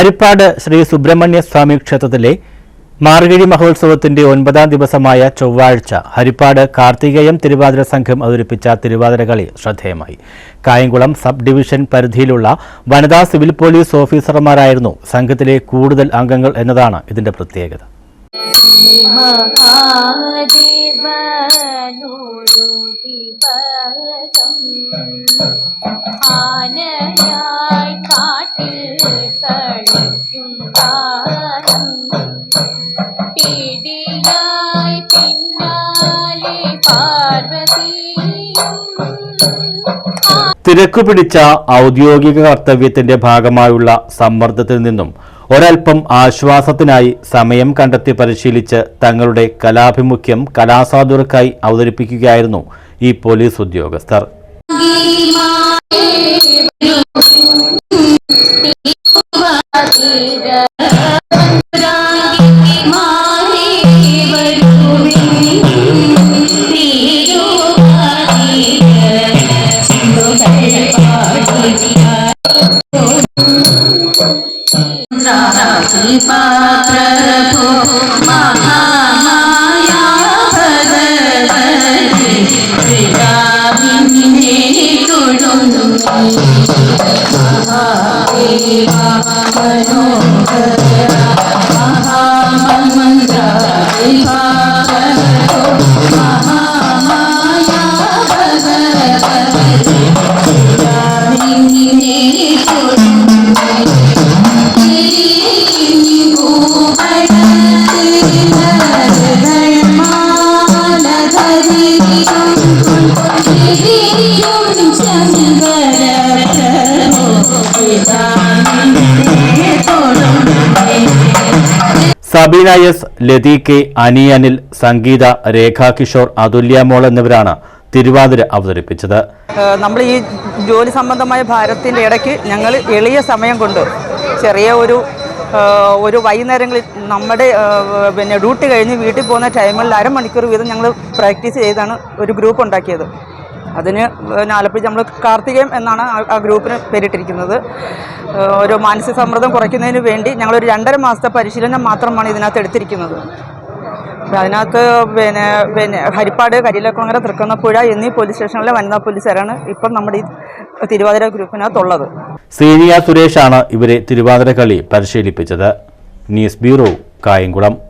ഹരിപ്പാട് ശ്രീ സുബ്രഹ്മണ്യ സ്വാമി ക്ഷേത്രത്തിലെ മാർഗഴി മഹോത്സവത്തിന്റെ ഒൻപതാം ദിവസമായ ചൊവ്വാഴ്ച ഹരിപ്പാട് കാർത്തികേയം തിരുവാതിര സംഘം അവതരിപ്പിച്ച തിരുവാതിര കളി ശ്രദ്ധേയമായി. കായംകുളം സബ് ഡിവിഷൻ പരിധിയിലുള്ള വനിതാ സിവിൽ പോലീസ് ഓഫീസർമാരായിരുന്നു സംഘത്തിലെ കൂടുതൽ അംഗങ്ങൾ എന്നതാണ് ഇതിന്റെ പ്രത്യേകത. ദിവസം ആനയായി കാട്ടിൽ കളിക്കും താരം. പിടിയായി പിന്നാലെ പാർവതിയും തിരക്കു പിടിച്ച ഔദ്യോഗിക കർത്തവ്യത്തിന്റെ ഭാഗമായുള്ള സമ്മർദ്ദത്തിൽ നിന്നും ഒരൽപ്പം ആശ്വാസത്തിനായി സമയം കണ്ടെത്തി പരിശീലിച്ച് തങ്ങളുടെ കലാഭിമുഖ്യം കലാസാധുർക്കായി അവതരിപ്പിക്കുകയായിരുന്നു ഈ പോലീസ് ഉദ്യോഗസ്ഥർ. പ്രഭു மகாமன் സബീന എസ് ലതി കെ അനി അനിൽ സംഗീത രേഖാ കിഷോർ അതുല്യ മോൾ എന്നിവരാണ് തിരുവാതിര അവതരിപ്പിച്ചത്. നമ്മൾ ഈ ജോലി സംബന്ധമായ ഭാരത്തിന്റെ ഇടയ്ക്ക് ഞങ്ങൾ എളിയ സമയം കൊണ്ട് ചെറിയ ഒരു ഒരു വൈകുന്നേരങ്ങളിൽ നമ്മുടെ പിന്നെ ഡ്യൂട്ടി കഴിഞ്ഞ് വീട്ടിൽ പോകുന്ന ടൈമിൽ അരമണിക്കൂർ വീതം ഞങ്ങൾ പ്രാക്ടീസ് ചെയ്താണ് ഒരു ഗ്രൂപ്പ് ഉണ്ടാക്കിയത്. അതിന് ആലപ്പുഴ നമ്മൾ കാർത്തികേയം എന്നാണ് ആ- ഗ്രൂപ്പിന് പേരിട്ടിരിക്കുന്നത്. ഒരു മാനസിക സമ്മർദ്ദം കുറയ്ക്കുന്നതിന് വേണ്ടി ഞങ്ങളൊരു രണ്ടര മാസത്തെ പരിശീലനം മാത്രമാണ് ഇതിനകത്ത് എടുത്തിരിക്കുന്നത്. അതിനകത്ത് പിന്നെ പിന്നെ ഹരിപ്പാട് കരിയിലക്കുളങ്ങര തൃക്കുന്നപ്പുഴ എന്നീ പോലീസ് സ്റ്റേഷനിലെ വനിതാ പോലീസുകാരാണ് ഇപ്പം നമ്മുടെ ഈ തിരുവാതിര ഗ്രൂപ്പിനകത്തുള്ളത്. സീനിയ സുരേഷാണ് ഇവരെ തിരുവാതിര കളി പരിശീലിപ്പിച്ചത്. News bureau Kayamkulam.